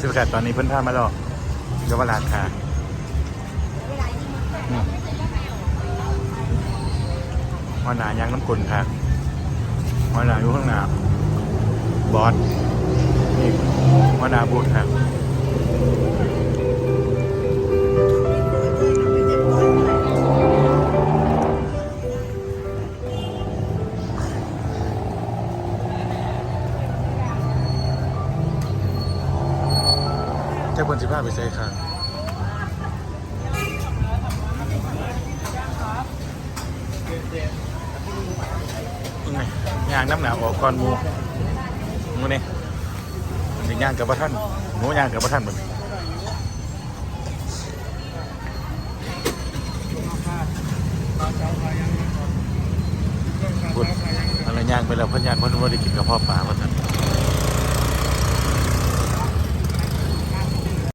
สุดท้ายตอนนี้เพื่อนพามาหรอกเยาวราชค่ะมหัวหนายางน้ำกลนค่ะหัวหนาอยู่ข้างหน้าบอสนี่หัวหนาบูดค่ะ จ้าบนสิบห้าไปใส่ค่ะยังไงยางน้ำหนาวออกก่อนหมูหมูนี่มันจะย่างกับพระท่านหมูย่างกับพระท่านหมดบุญอะไรย่างไปแล้วพันยางเพันว่าได้กินกับพ่อป่าว่าท่าน